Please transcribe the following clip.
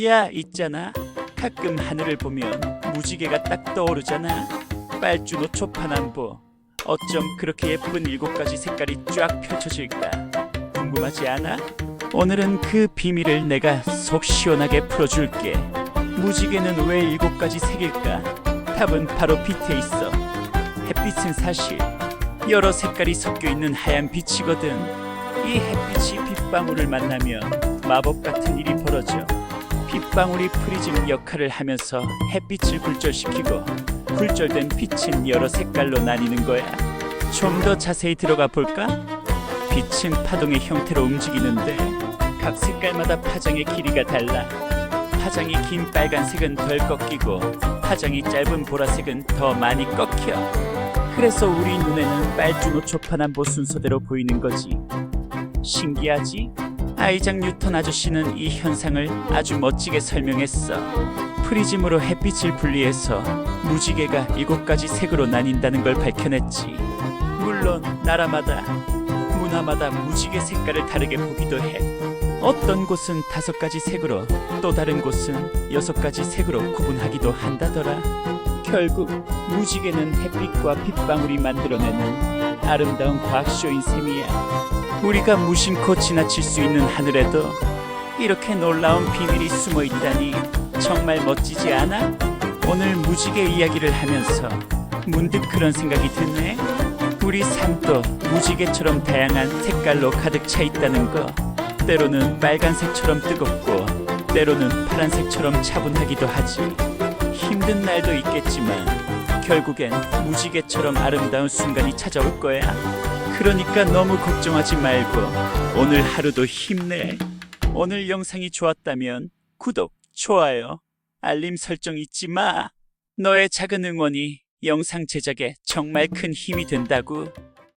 야, 있잖아. 가끔 하늘을 보면 무지개가 딱 떠오르잖아. 빨주노 초파남보. 어쩜 그렇게 예쁜 일곱 가지 색깔이 쫙 펼쳐질까? 궁금하지 않아? 오늘은 그 비밀을 내가 속 시원하게 풀어줄게. 무지개는 왜 일곱 가지 색일까? 답은 바로 빛에 있어. 햇빛은 사실 여러 색깔이 섞여 있는 하얀 빛이거든. 이 햇빛이 빗방울을 만나면 마법 같은 일이 벌어져. 빗방울이 프리즘 역할을 하면서 햇빛을 굴절시키고 굴절된 빛은 여러 색깔로 나뉘는 거야. 좀 더 자세히 들어가 볼까? 빛은 파동의 형태로 움직이는데 각 색깔마다 파장의 길이가 달라. 파장이 긴 빨간색은 덜 꺾이고 파장이 짧은 보라색은 더 많이 꺾여. 그래서 우리 눈에는 빨주노 초파남보 순서대로 보이는 거지. 신기하지? 아이작 뉴턴 아저씨는 이 현상을 아주 멋지게 설명했어. 프리즘으로 햇빛을 분리해서 무지개가 일곱 가지 색으로 나뉜다는 걸 밝혀냈지. 물론 나라마다 문화마다 무지개 색깔을 다르게 보기도 해. 어떤 곳은 다섯 가지 색으로 또 다른 곳은 여섯 가지 색으로 구분하기도 한다더라. 결국 무지개는 햇빛과 빗방울이 만들어내는 아름다운 과학쇼인 셈이야. 우리가 무심코 지나칠 수 있는 하늘에도 이렇게 놀라운 비밀이 숨어 있다니 정말 멋지지 않아? 오늘 무지개 이야기를 하면서 문득 그런 생각이 드네. 우리 삶도 무지개처럼 다양한 색깔로 가득 차 있다는 거. 때로는 빨간색처럼 뜨겁고, 때로는 파란색처럼 차분하기도 하지. 힘든 날도 있겠지만, 결국엔 무지개처럼 아름다운 순간이 찾아올 거야. 그러니까 너무 걱정하지 말고 오늘 하루도 힘내. 오늘 영상이 좋았다면 구독, 좋아요, 알림 설정 잊지 마. 너의 작은 응원이 영상 제작에 정말 큰 힘이 된다고.